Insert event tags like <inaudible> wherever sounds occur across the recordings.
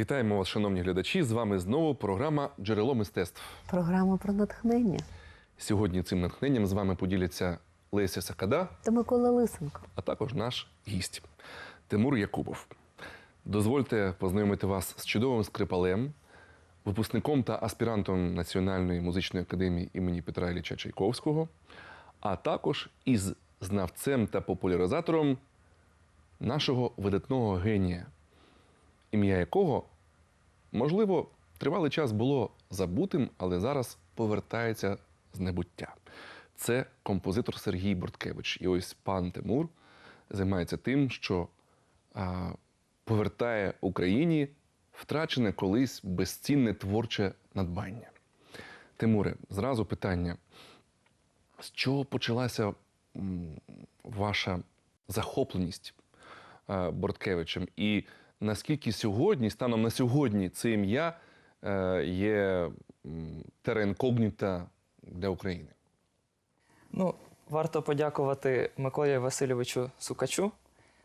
Вітаємо вас, шановні глядачі. З вами знову програма Джерело мистецтв. Програма про натхнення Сьогодні цим натхненням з вами поділяться Леся Сакада, та Микола Лисенко. а також наш гість Тимур Якубов. Дозвольте познайомити вас з чудовим скрипалем, випускником та аспірантом Національної музичної академії імені Петра Ілліча Чайковського, а також із знавцем та популяризатором нашого видатного генія, ім'я якого, можливо, тривалий час було забутим, але зараз повертається з небуття. Це композитор Сергій Борткевич. І ось пан Тимур займається тим, що а, повертає Україні втрачене колись безцінне творче надбання. Тимуре, зразу питання: з чого почалася ваша захопленість Борткевичем? І наскільки сьогодні, станом на сьогодні, це ім'я е, є терра для України? Ну, варто подякувати Миколі Васильовичу Сукачу,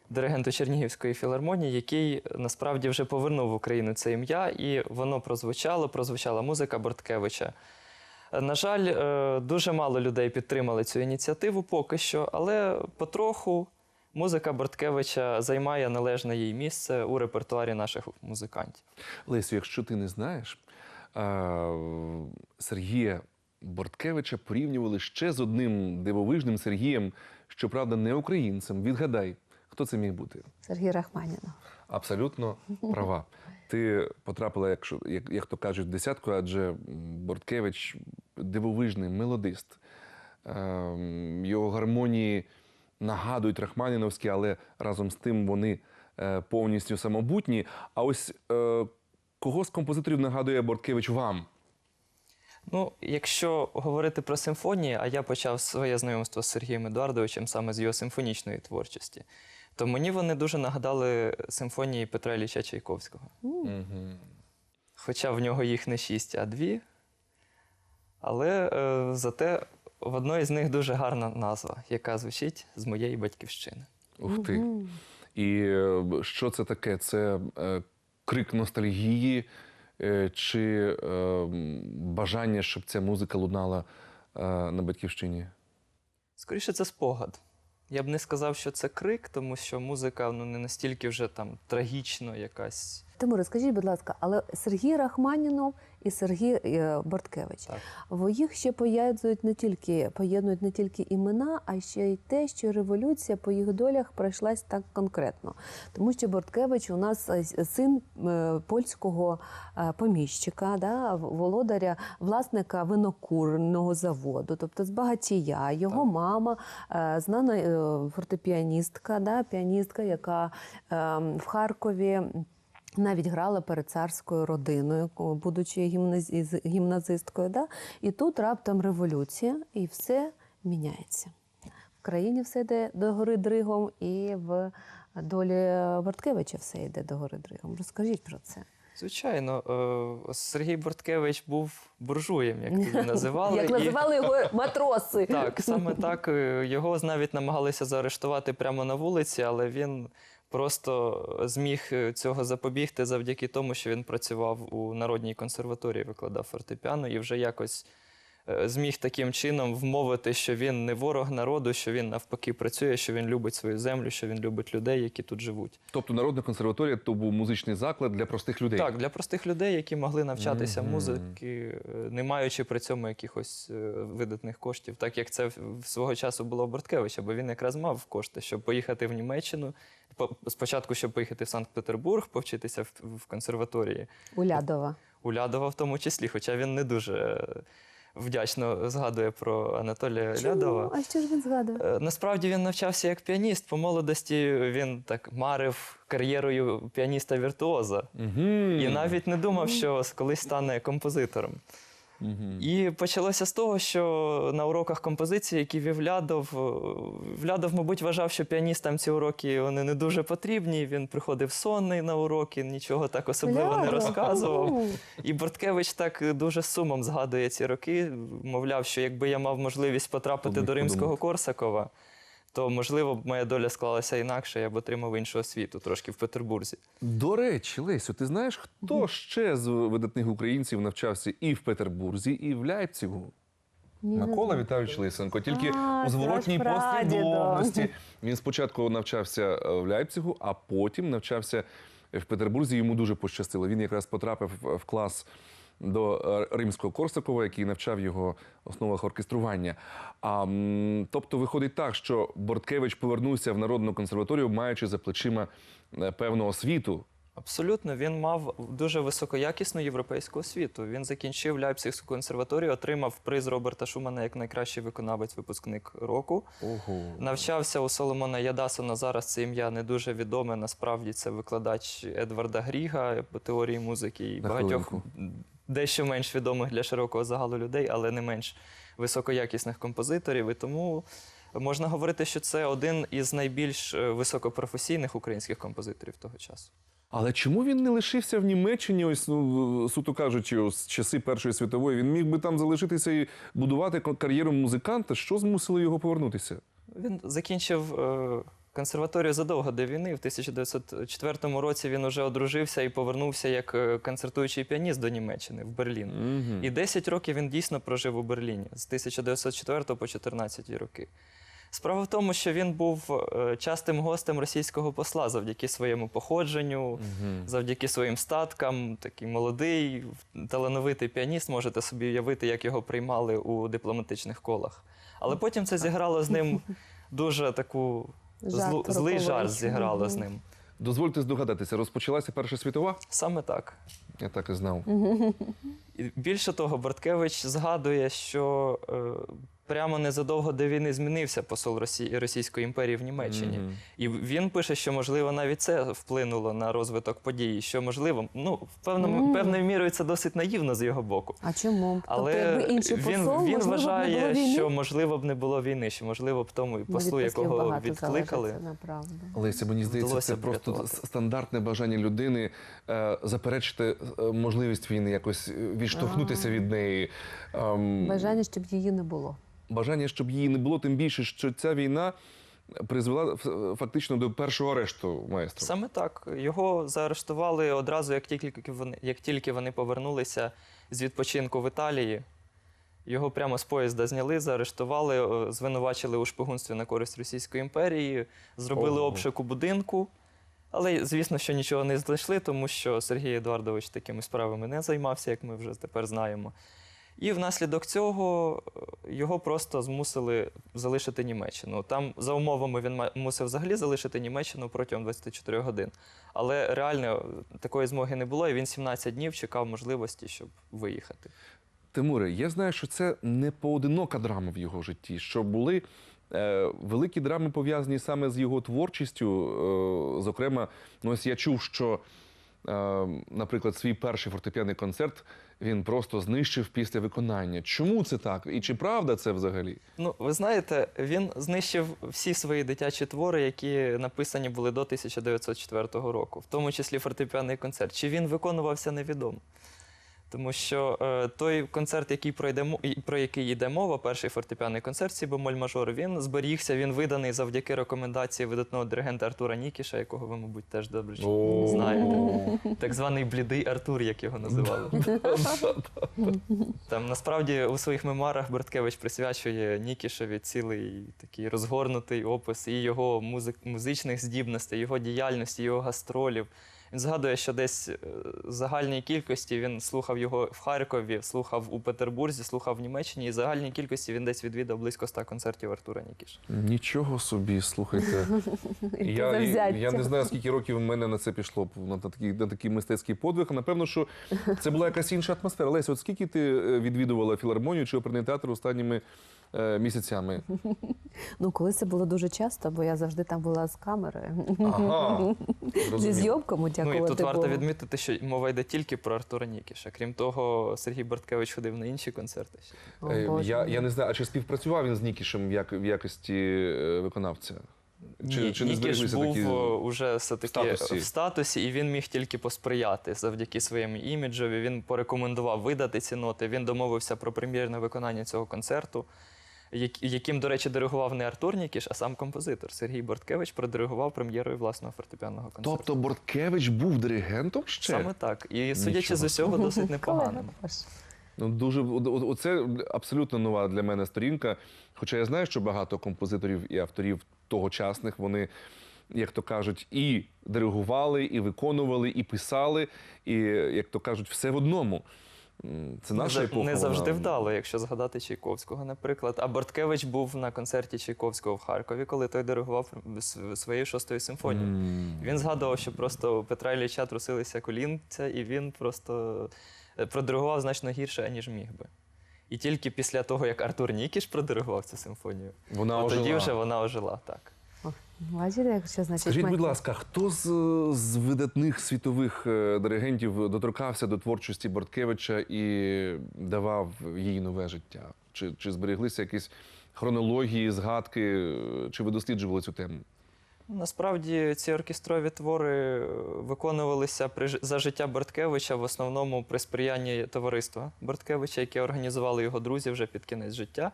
диригенту Чернігівської філармонії, який насправді вже повернув в Україну це ім'я, і воно прозвучало, прозвучала музика Борткевича. На жаль, е, дуже мало людей підтримали цю ініціативу поки що, але потроху музика Борткевича займає належне їй місце у репертуарі наших музикантів. Лесю, якщо ти не знаєш, Сергія Борткевича порівнювали ще з одним дивовижним Сергієм, щоправда, не українцем. Відгадай, хто це міг бути? Сергій Рахманінов. Абсолютно права. Ти потрапила, якщо, як, як то кажуть, в десятку, адже Борткевич дивовижний мелодист. Ем, Його гармонії нагадують рахманіновські, але разом з тим вони е, повністю самобутні. А ось е, кого з композиторів нагадує Борткевич вам? Ну, якщо говорити про симфонії, а я почав своє знайомство з Сергієм Едуардовичем саме з його симфонічної творчості, то мені вони дуже нагадали симфонії Петра Ілліча Чайковського. Хоча в нього їх не шість, а дві. Але е, зате в одної з них дуже гарна назва, яка звучить з моєї батьківщини. Ух ти. І е, що це таке? Це е, крик ностальгії е, чи е, бажання, щоб ця музика лунала е, на батьківщині? Скоріше, це спогад. Я б не сказав, що це крик, тому що музика ну, не настільки вже там трагічно якась. Тимуре, скажіть, будь ласка, але Сергій Рахманінов і Сергій е, Борткевич, в їх ще поєднують не тільки поєднують не тільки імена, а ще й те, що революція по їх долях пройшлась так конкретно. Тому що Борткевич у нас е, син е, польського поміщика, да, володаря, власника винокурного заводу, тобто збагатія. Його мама е, знана фортепіаністка, да, піаністка, яка е, в Харкові. Навіть грала перед царською родиною, будучи гімназі- гімназисткою. Да? І тут раптом революція, і все міняється. В країні все йде до гори дригом, і в долі Борткевича все йде до гори дригом. Розкажіть про це. Звичайно, е, Сергій Борткевич був буржуєм, як <laughs> тоді називали. Як називали його <laughs> матроси. Так, саме так. Е, Його навіть намагалися заарештувати прямо на вулиці, але він просто зміг е, цього запобігти завдяки тому, що він працював у Народній консерваторії, викладав фортепіано і вже якось зміг таким чином вмовити, що він не ворог народу, що він навпаки працює, що він любить свою землю, що він любить людей, які тут живуть. Тобто Народна консерваторія то був музичний заклад для простих людей. Так, для простих людей, які могли навчатися Мгм. музики, е, не маючи при цьому якихось е, видатних коштів, так як це свого часу було у Борткевича, бо він якраз мав кошти, щоб поїхати в Німеччину. по- Спочатку, щоб поїхати в Санкт-Петербург, повчитися в, консерваторії, Улядова. у Лядова в тому числі, хоча він не дуже е, вдячно згадує про Анатолія Лядова. А що ж він згадує? Е, Насправді він навчався як піаніст. По молодості він так марив кар'єрою піаніста-віртуоза. Угу. І навіть не думав, що колись стане композитором. Угу. І почалося з того, що на уроках композиції, які вів Лядов, е, мабуть, вважав, що піаністам ці уроки вони не дуже потрібні. Він приходив сонний на уроки, нічого так особливо не розказував. І Борткевич так дуже з сумом згадує ці роки. Мовляв, що якби я мав можливість потрапити до римського подумати. Корсакова, то можливо б моя доля склалася інакше, я б отримав іншу освіту трошки в Петербурзі. До речі, Лесю, ти знаєш, хто ще з видатних українців навчався і в Петербурзі, і в не Микола. Віталійович Лисенко, тільки А, у це зворотній ваш прадідо. послідовності. Він спочатку навчався е, в Ляйпцигу, а потім навчався в Петербурзі. Йому дуже пощастило. Він якраз потрапив в клас до е, римського Корсакова, який навчав його основах оркестрування. А, тобто виходить так, що Борткевич повернувся в Народну консерваторію, маючи за плечима е, певну освіту. Абсолютно, він мав дуже високоякісну європейську освіту. Він закінчив Ляйпцигську консерваторію, отримав приз Роберта Шумана як найкращий виконавець випускник року. Ого. Навчався у Соломона Ядасона. Зараз це ім'я не дуже відоме. Насправді це викладач Едварда Гріга по теорії музики і багатьох. Дещо менш відомих для широкого загалу людей, але не менш високоякісних композиторів. І тому можна говорити, що це один із найбільш е, високопрофесійних українських композиторів того часу. Але чому він не лишився в Німеччині, ось ну, суто кажучи, з часи Першої світової? Він міг би там залишитися і будувати кар'єру музиканта. Що змусило його повернутися? Він закінчив е, консерваторію задовго до війни. В 1904 році він уже одружився і повернувся як е, концертуючий піаніст до Німеччини в Берлін. І 10 років він дійсно прожив у Берліні з 1904 по 14 роки. Справа в тому, що він був е, частим гостем російського посла завдяки своєму походженню, завдяки своїм статкам. Такий молодий, талановитий піаніст. Можете собі уявити, як його приймали у дипломатичних колах. Але потім це зіграло з ним <laughs> дуже таку Жарт злу, злий роковий. жарт зіграло Мгм. з ним. Дозвольте здогадатися, розпочалася Перша світова? Саме так. Я так і знав. І більше того, Борткевич згадує, що е, прямо незадовго до війни змінився посол Росії, Російської імперії в Німеччині. Мгм. І він пише, що можливо навіть це вплинуло на розвиток подій. Що можливо, ну певною Мгм. певною мірою це досить наївно з його боку. А чому? Але тобто, якби інший він, посол, він можливо, б не було вважає, війни? що можливо б не було війни, що можливо б тому Ну, від послу, якого відкликали. залежить, це направду. Леся, мені здається, це просто врятувати. стандартне бажання людини е, заперечити е, можливість війни, якось е, відштовхнутися А. від неї. Ем, Бажання, щоб її не було. Бажання, щоб її не було, тим більше, що ця війна призвела фактично до першого арешту маестро. Саме так. Його заарештували одразу, як тільки вони, як тільки вони повернулися з відпочинку в Італії. Його прямо з поїзда зняли, заарештували, звинувачили у шпигунстві на користь Російської імперії, зробили Ого. обшук у будинку. Але, звісно, що нічого не знайшли, тому що Сергій Едуардович такими справами не займався, як ми вже тепер знаємо. І внаслідок цього е, його просто змусили залишити Німеччину. Там за умовами він мусив взагалі залишити Німеччину протягом 24 годин. Але реально е, такої змоги не було, і він 17 днів чекав можливості, щоб виїхати. Тимуре, я знаю, що це не поодинока драма в його житті, що були е, великі драми пов'язані саме з його творчістю. Зокрема, ну ось я чув, що, е, наприклад, свій перший фортепіаний концерт він просто знищив після виконання. Чому це так? І чи правда це взагалі? Ну, ви знаєте, він знищив всі свої дитячі твори, які написані були до 1904 року, в тому числі фортепіаний концерт. Чи він виконувався, невідомо. Тому що е, той концерт, який пройде, про який йде мова, перший фортепіаний концерт сі бемоль мажор, він зберігся, він виданий завдяки рекомендації видатного диригента Артура Нікіша, якого ви, мабуть, теж добре знаєте. Так званий блідий Артур, як його називали. Там насправді у своїх мемуарах Берткевич присвячує Нікішеві цілий такий розгорнутий опис і його музичних здібностей, його діяльності, його гастролів. Він згадує, що десь е, в загальній кількості він слухав його в Харкові, слухав у Петербурзі, слухав в Німеччині, і в загальній кількості він десь відвідав близько ста концертів Артура Нікіша. Нічого собі, слухайте. Яке <laughs> Я, я не знаю, скільки років в мене на це пішло на такий, на такий мистецький подвиг. Напевно, що це була якась інша атмосфера. Леся, от скільки ти е, відвідувала філармонію чи оперний театр останніми місяцями? <laughs> Ну, коли це було дуже часто, бо я завжди там була з камерою. Ага, <laughs> Зі зйомками, Ну і тут варто Богу. відмітити, що мова йде тільки про Артура Нікіша. Крім того, Сергій Берткевич ходив на інші концерти. О, Е, Боже Я, я не знаю, а чи співпрацював він з Нікішем як, в якості е, виконавця? Чи, Ні, чи не Нікіш був такі? е, уже все-таки в статусі? в статусі, і він міг тільки посприяти завдяки своєму іміджові. Він порекомендував видати ці ноти. Він домовився про прем'єрне виконання цього концерту. Як- яким, до речі, диригував не Артур Нікіш, а сам композитор Сергій Борткевич продиригував прем'єрою власного фортепіанного концерту. Тобто Борткевич був диригентом ще? Саме так. І судячи Нічого з усього, досить непоганим. Ну, дуже оце абсолютно нова для мене сторінка. Хоча я знаю, що багато композиторів і авторів тогочасних вони, як то кажуть, і диригували, і виконували, і писали, і, як то кажуть, все в одному. Це Не, наша за- епоха. не завжди вона- вдало, якщо згадати Чайковського, наприклад. А Борткевич був на концерті Чайковського в Харкові, коли той диригував своєю шостою симфонією. М. Він згадував, що просто у Петра Ілліча трусилися колінця, і він просто е, продиригував значно гірше, аніж міг би. І тільки після того, як Артур Нікіш продиригував цю симфонію, Вона от тоді ожила. вже вона ожила так. Бачите, як що значить Скажіть, будь ласка, хто з, з видатних світових е, диригентів доторкався до творчості Борткевича і давав їй нове життя? Чи, чи збереглися якісь хронології, згадки, чи ви досліджували цю тему? Насправді ці оркестрові твори е, виконувалися при за життя Борткевича в основному при сприянні товариства Борткевича, яке організували його друзі вже під кінець життя.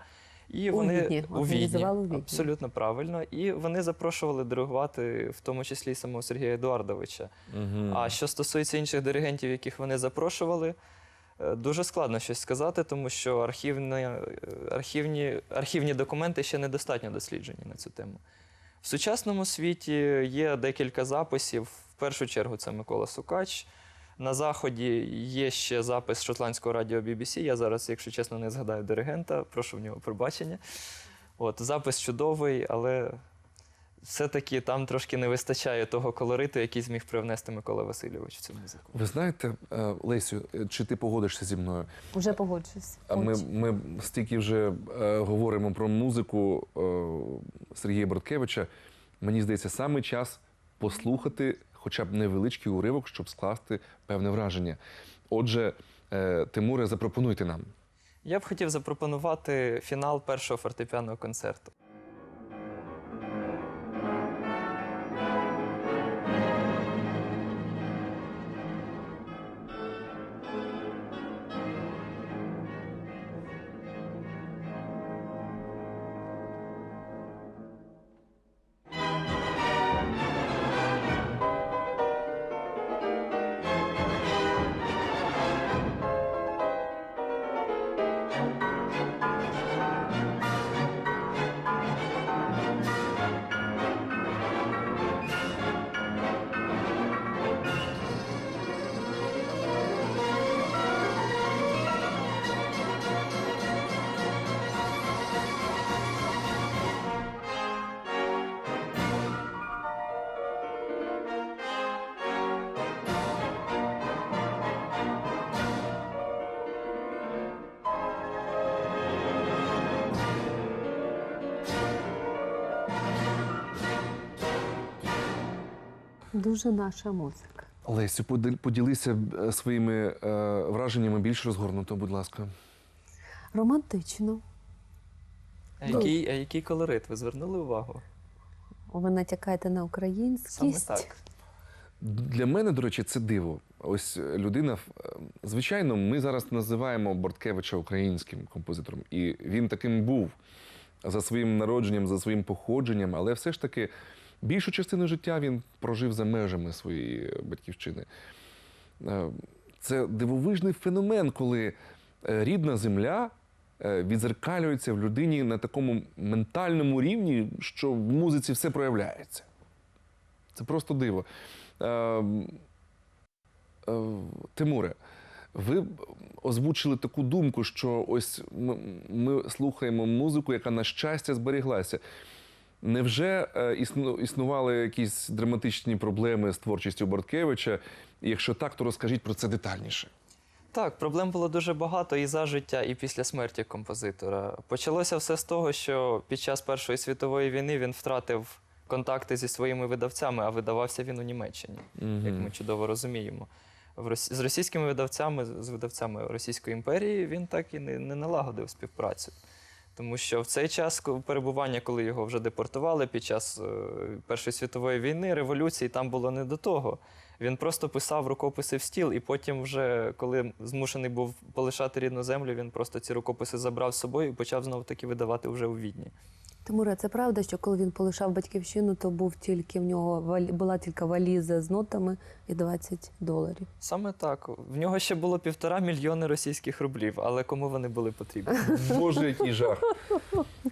І У вони Відні, у Відні. абсолютно правильно. І вони запрошували диригувати, в тому числі самого Сергія Едуардовича. А що стосується інших диригентів, яких вони запрошували, е, дуже складно щось сказати, тому що архівні, е, архівні, архівні документи ще недостатньо досліджені на цю тему. В сучасному світі є декілька записів. В першу чергу це Микола Сукач. На заході є ще запис шотландського радіо BBC. Я зараз, якщо чесно, не згадаю диригента, прошу в нього пробачення. От, запис чудовий, але все-таки там трошки не вистачає того колориту, який зміг привнести Микола Васильович в цю музику. Ви знаєте, е, Лесю, чи ти погодишся зі мною? Уже погоджуюсь. А Ми, ми стільки вже е, говоримо про музику е, Сергія Борткевича. Мені здається, саме час послухати хоча б невеличкий уривок, щоб скласти певне враження. Отже, е, Тимуре, запропонуйте нам. Я б хотів запропонувати фінал першого фортепіаного концерту. Дуже наша музика. Лесю, поділися е, своїми е, враженнями більш розгорнуто, будь ласка. Романтично. А який, а який колорит? Ви звернули увагу? Ви натякаєте на Саме так. Для мене, до речі, це диво. Ось е, людина, е, звичайно, ми зараз називаємо Борткевича українським композитором, і він таким був за своїм народженням, за своїм походженням, але все ж таки більшу частину життя він прожив за межами своєї батьківщини. Е, Це дивовижний феномен, коли е, рідна земля е, відзеркалюється в людині на такому ментальному рівні, що в музиці все проявляється. Це просто диво. Е, е, Тимуре, ви озвучили таку думку, що ось ми слухаємо музику, яка на щастя зберіглася. Невже е, існували якісь драматичні проблеми з творчістю Борткевича? Якщо так, то розкажіть про це детальніше. Так, проблем було дуже багато і за життя, і після смерті композитора. Почалося все з того, що під час Першої світової війни він втратив контакти зі своїми видавцями, а видавався він у Німеччині, як ми чудово розуміємо. З російськими видавцями, з видавцями Російської імперії він так і не, не налагодив співпрацю. Тому що в цей час перебування, коли його вже депортували під час е, Першої світової війни, революції, там було не до того. Він просто писав рукописи в стіл, і потім, вже коли змушений був полишати рідну землю, він просто ці рукописи забрав з собою і почав знову таки видавати вже у Відні. Тимуре, це правда, що коли він полишав батьківщину, то був тільки в нього валі- була тільки валіза з нотами і 20 доларів. Саме так. В нього ще було півтора мільйони російських рублів, але кому вони були потрібні? Боже, який жах.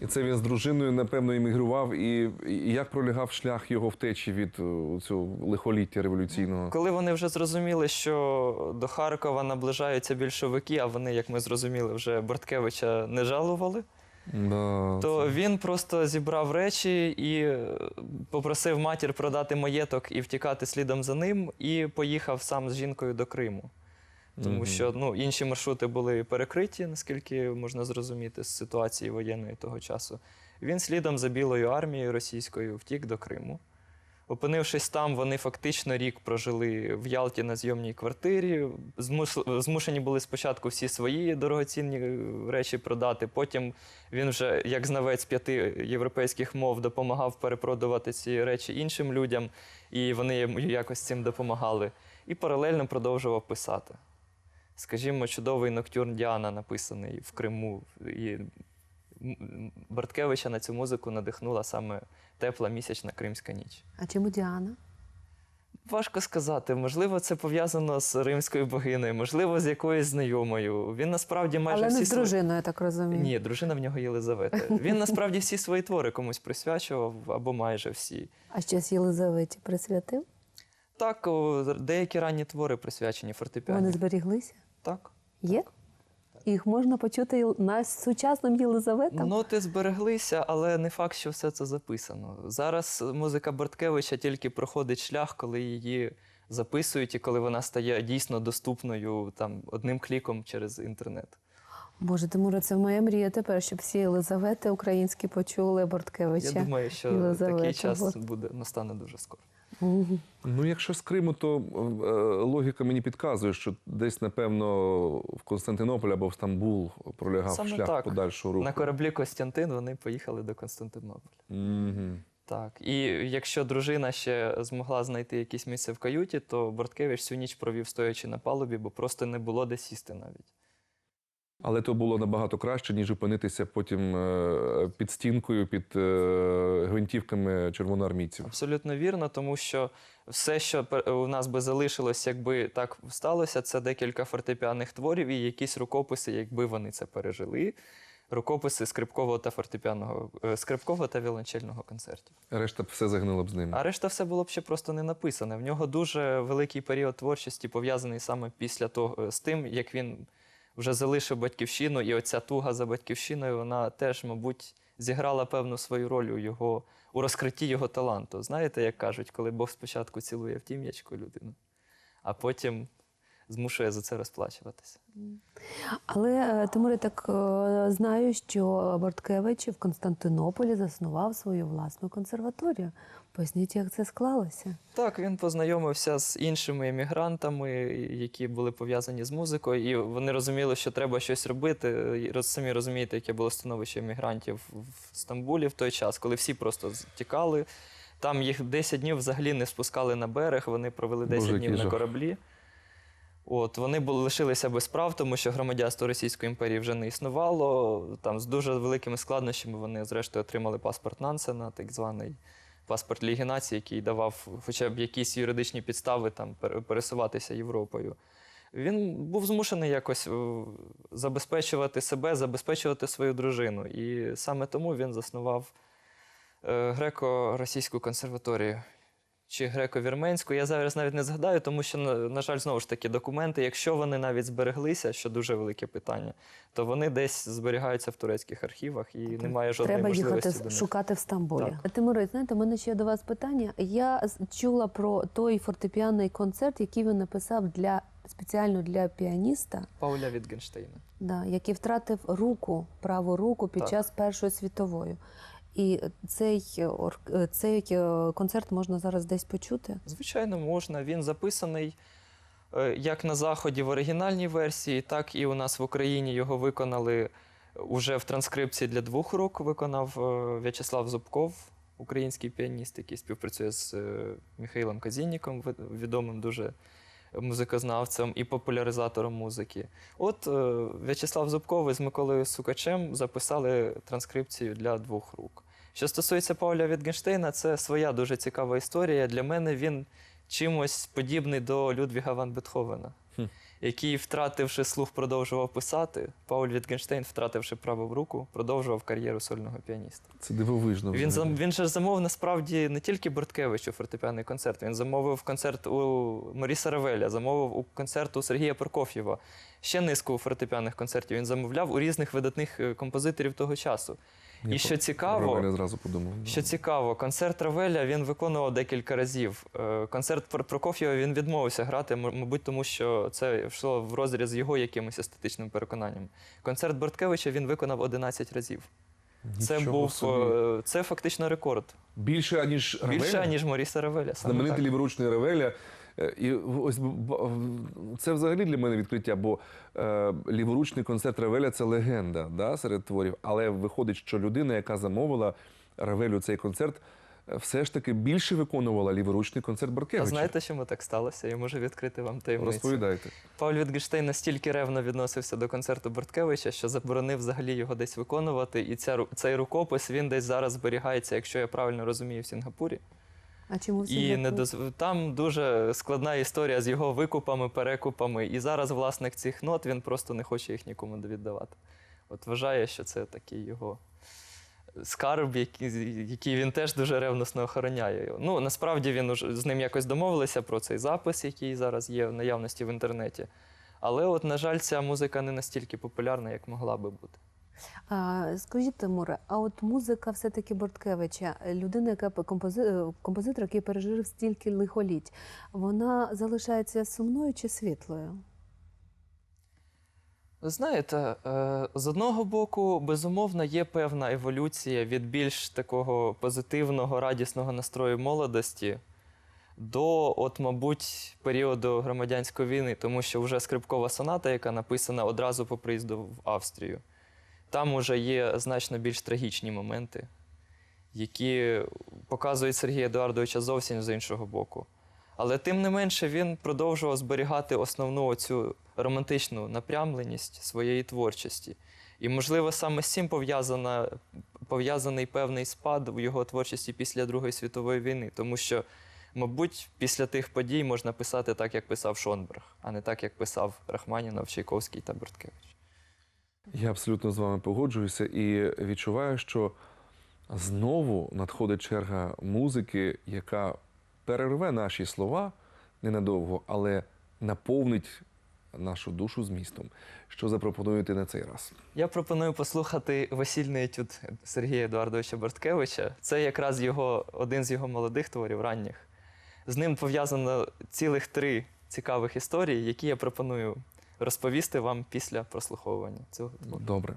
І це він з дружиною, напевно, іммігрував. І, і як пролягав шлях його втечі від е, цього лихоліття революційного? Коли вони вже зрозуміли, що до Харкова наближаються більшовики, а вони, як ми зрозуміли, вже Борткевича не жалували, Да, то це- він просто зібрав речі і е, попросив матір продати маєток і втікати слідом за ним, і поїхав сам з жінкою до Криму. Тому Мгм. що ну, інші маршрути були перекриті, наскільки можна зрозуміти з ситуації воєнної того часу. Він слідом за Білою армією російською втік до Криму. Опинившись там, вони фактично рік прожили в Ялті на зйомній квартирі. Змушені були спочатку всі свої дорогоцінні е, речі продати. Потім він вже, як знавець п'яти європейських мов, допомагав перепродавати ці речі іншим людям, і вони йому якось цим допомагали. І паралельно продовжував писати. Скажімо, чудовий ноктюрн Діана, написаний в Криму. І Барткевича на цю музику надихнула саме тепла місячна кримська ніч. А чому Діана? Важко сказати, можливо, це пов'язано з римською богинею, можливо, з якоюсь знайомою. Він насправді майже Але всі не з свої- дружиною, я так розумію. Ні, дружина в нього Єлизавета. Він насправді всі свої твори комусь присвячував, або майже всі. А щось Єлизаветі присвятив? Так, деякі ранні твори присвячені фортепіані. Вони зберіглися? Так. Є? Їх можна почути на сучасним Єлизаветам? Ноти збереглися, але не факт, що все це записано. Зараз музика Борткевича тільки проходить шлях, коли її записують і коли вона стає дійсно доступною там одним кліком через інтернет. Боже, Тимуре, це моя мрія тепер, щоб всі Єлизавети українські почули Борткевича. Я думаю, що Єлизавета, такий час буде настане дуже скоро. Ну, якщо з Криму, то е, логіка мені підказує, що десь, напевно, в Константинополь або в Стамбул пролягав Саме шлях так. подальшого руху. На кораблі Костянтин вони поїхали до Константинополя. Мгм. Так, і якщо дружина ще змогла знайти якесь місце в каюті, то Борткевич всю ніч провів стоячи на палубі, бо просто не було де сісти навіть. Але то було набагато краще, ніж опинитися потім е, під стінкою, під е, гвинтівками червоноармійців. Абсолютно вірно, тому що все, що у нас би залишилось, якби так сталося, це декілька фортепіаних творів і якісь рукописи, якби вони це пережили. Рукописи скрипкового та фортепіаного, е, скрипкового та віолончельного концертів. Решта б все загинуло б з ними. А решта все було б ще просто не написане. В нього дуже великий період творчості пов'язаний саме після того з тим, як він вже залишив батьківщину, і оця туга за батьківщиною, вона теж, мабуть, зіграла певну свою роль у його у розкритті його таланту. Знаєте, як кажуть, коли Бог спочатку цілує в тім'ячку людину, а потім змушує за це розплачуватися. Але е, Тимуре, так е, знаю, що Борткевич в Константинополі заснував свою власну консерваторію. Поясніть, як це склалося? Так, він познайомився з іншими емігрантами, які були пов'язані з музикою, і вони розуміли, що треба щось робити. Роз- Самі розумієте, яке було становище емігрантів в Стамбулі в той час, коли всі просто тікали. Там їх 10 днів взагалі не спускали на берег, вони провели 10 Боже, днів на жах. кораблі. От, вони були, лишилися без прав, тому що громадянство Російської імперії вже не існувало. Там з дуже великими складнощами вони, зрештою, отримали паспорт Нансена, так званий паспорт Ліги націй, який давав хоча б якісь юридичні підстави там, пересуватися Європою. Він був змушений якось е, забезпечувати себе, забезпечувати свою дружину. І саме тому він заснував е, греко-російську консерваторію чи греко-вірменську. Я зараз навіть не згадаю, тому що, на, жаль, знову ж таки, документи, якщо вони навіть збереглися, що дуже велике питання, то вони десь зберігаються в турецьких архівах і немає жодної Треба можливості їхати шукати в Стамбулі. Тимуре, знаєте, у мене ще до вас питання. Я чула про той фортепіаний концерт, який він написав для спеціально для піаніста. Пауля Вітгенштейна. Да, який втратив руку, праву руку під Так. час Першої світової. І цей, ор- цей е, концерт можна зараз десь почути. Звичайно, можна. Він записаний е, як на заході в оригінальній версії, так і у нас в Україні його виконали Уже в транскрипції для двох рук виконав е, В'ячеслав Зубков, український піаніст, який співпрацює з е, Михайлом Казінніком, відомим дуже музикознавцем і популяризатором музики. От е, В'ячеслав Зубков із Миколою Сукачем записали транскрипцію для двох рук. Що стосується Пауля Вітгенштейна, це своя дуже цікава історія. Для мене він чимось подібний до Людвіга ван Бетховена. Який, втративши слух, продовжував писати. Пауль Вітгенштейн, втративши праву руку, продовжував кар'єру сольного піаніста. Це дивовижно. Він, зам, він же замовив насправді не тільки Борткевичу фортепіаний концерт, він замовив концерт у Моріса Равеля, замовив у концерт у Сергія Прокоф'єва. Ще низку фортепіаних концертів він замовляв у різних видатних е, композиторів того часу. Я і що цікаво- Равеля зразу подумав. Що цікаво, концерт Равеля він виконував декілька разів. Е, Концерт Пр- Прокоф'єва він відмовився грати, м- мабуть, тому що це йшло в розріз з його якимось естетичним переконанням. Концерт Борткевича він виконав 11 разів. Це Нічого був собі. е, це фактично рекорд. більше аніж Равеля? Більше, ніж Моріса Равеля. Саме знаменитий так. ліворучний Равеля. Е, І ось б- б- це взагалі для мене відкриття, бо е, ліворучний концерт Равеля це легенда да, серед творів. Але виходить, що людина, яка замовила Равелю цей концерт, е, все ж таки більше виконувала ліворучний концерт А знаєте, чому так сталося? Я можу відкрити вам таємницю. Розповідайте. Пауль Вітгенштейн настільки ревно відносився до концерту Борткевича, що заборонив взагалі його десь виконувати. І ця, цей рукопис він десь зараз зберігається, якщо я правильно розумію, в Сінгапурі. А чому всі І не дякують? доз... там дуже складна історія з його викупами, перекупами. І зараз власник цих нот він просто не хоче їх нікому віддавати. От вважає, що це такий його скарб, який, який він теж дуже ревносно охороняє. Ну насправді він уже з ним якось домовилися про цей запис, який зараз є в наявності в інтернеті. Але, от, на жаль, ця музика не настільки популярна, як могла би бути. Скажіть, Тимуре, а от музика все-таки Борткевича, людина, яка компози... композитор, який пережив стільки лихоліть, вона залишається сумною чи світлою? Ви знаєте, е, з одного боку, безумовно, є певна еволюція від більш такого позитивного, радісного настрою молодості до, от, мабуть, періоду громадянської війни, тому що вже скрипкова соната, яка написана одразу по приїзду в Австрію, там уже є значно більш трагічні моменти, які показують Сергія Едуардовича зовсім з іншого боку. Але тим не менше він продовжував зберігати основну цю романтичну напрямленість своєї творчості. І, можливо, саме з цим пов'язаний певний спад в його творчості після Другої світової війни, тому що, мабуть, після тих подій можна писати так, як писав Шонберг, а не так, як писав Рахманінов, Чайковський та Борткевич. Я абсолютно з вами погоджуюся і відчуваю, що знову надходить черга музики, яка перерве наші слова ненадовго, але наповнить нашу душу змістом. Що запропонуєте на цей раз? Я пропоную послухати весільний етюд Сергія Едуардовича Борткевича. Це якраз його, один з його молодих творів, ранніх. З ним пов'язано цілих три цікавих історії, які я пропоную розповісти вам після прослуховування цього. Добре.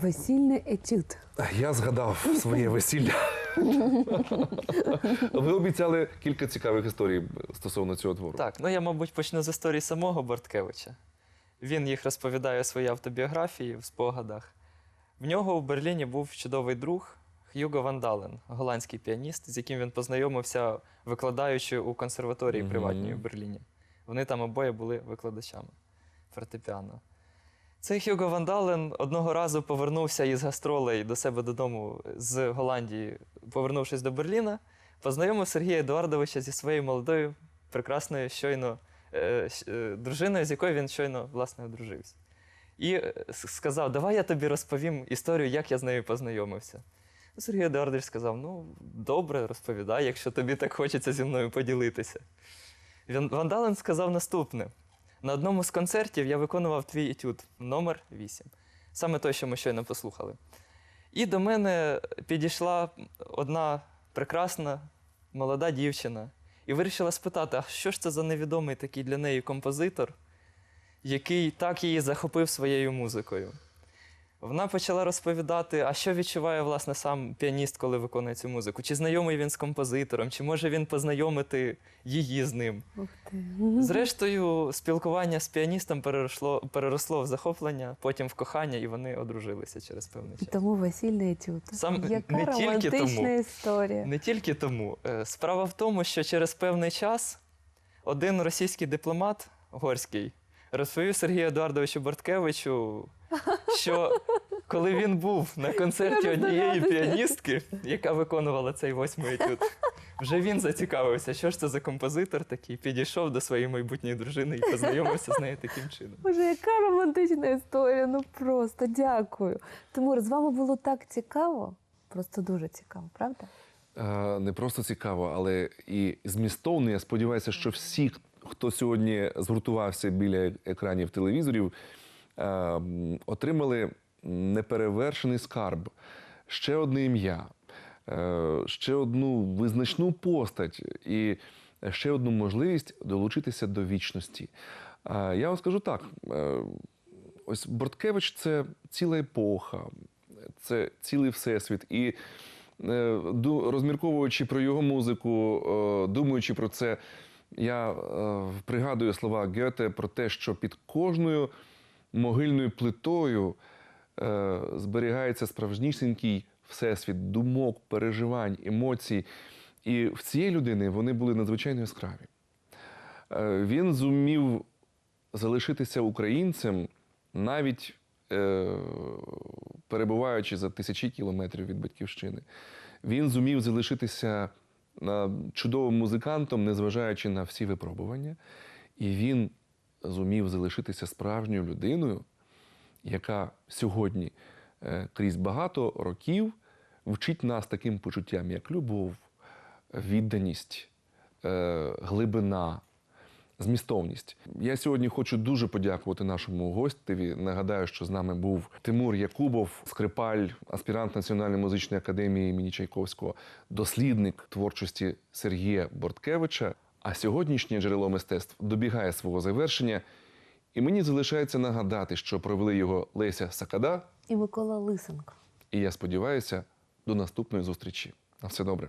Весільний етюд. Я згадав своє весілля. Ви обіцяли кілька цікавих історій стосовно цього твору. Так, ну я, мабуть, почну з історії самого Борткевича. Він їх розповідає у своїй автобіографії в спогадах. В нього у Берліні був чудовий друг Х'юго Вандален, голландський піаніст, з яким він познайомився, викладаючи у консерваторії приватній у Берліні. Вони там обоє були викладачами фортепіано. Цей Хьюго Вандален одного разу повернувся із гастролей до себе додому з Голландії, повернувшись до Берліна, познайомив Сергія Едуардовича зі своєю молодою, прекрасною щойно е, е, дружиною, з якою він щойно власне одружився. І е, сказав: Давай я тобі розповім історію, як я з нею познайомився. Сергій Едуардович сказав: Ну, добре, розповідай, якщо тобі так хочеться зі мною поділитися. Вандален сказав наступне: на одному з концертів я виконував твій етюд номер 8 саме той, що ми щойно послухали. І до мене підійшла одна прекрасна молода дівчина і вирішила спитати, а що ж це за невідомий такий для неї композитор, який так її захопив своєю музикою. Вона почала розповідати, а що відчуває власне сам піаніст, коли виконує цю музику? Чи знайомий він з композитором, чи може він познайомити її з ним? Зрештою, спілкування з піаністом переросло, переросло в захоплення, потім в кохання, і вони одружилися через певний час. Тому весільний етюд. Сам- Яка не тільки романтична тому. історія. Не тільки тому. Е, Справа в тому, що через певний час один російський дипломат горський розповів Сергію Едуардовичу Борткевичу, що коли він був на концерті однієї піаністки, яка виконувала цей восьмий етюд, вже він зацікавився, що ж це за композитор такий, підійшов до своєї майбутньої дружини і познайомився з нею таким чином. Боже, яка романтична історія. Ну просто дякую. Тимур, з вами було так цікаво. Просто дуже цікаво, правда? Е, Не просто цікаво, але і змістовно. Я сподіваюся, що всі, хто сьогодні згуртувався біля екранів телевізорів, отримали неперевершений скарб, ще одне ім'я, е, ще одну визначну постать і ще одну можливість долучитися до вічності. Е, Я вам скажу так: е, ось Борткевич це ціла епоха, це цілий всесвіт. І розмірковуючи про його музику, думаючи про це, я пригадую слова Гете про те, що під кожною могильною плитою е, зберігається справжнісінький всесвіт думок, переживань, емоцій. І в цієї людини вони були надзвичайно яскраві. Е, Він зумів залишитися українцем навіть е, перебуваючи за тисячі кілометрів від батьківщини. Він зумів залишитися е, чудовим музикантом, незважаючи на всі випробування. І він зумів залишитися справжньою людиною, яка сьогодні е, крізь багато років вчить нас таким почуттям, як любов, відданість, е, глибина, змістовність. Я сьогодні хочу дуже подякувати нашому гостеві. Нагадаю, що з нами був Тимур Якубов, скрипаль, аспірант Національної музичної академії імені Чайковського, дослідник творчості Сергія Борткевича. А сьогоднішнє джерело мистецтв добігає свого завершення. І мені залишається нагадати, що провели його Леся Сакада. І Микола Лисенко. І я сподіваюся, до наступної зустрічі. На все добре.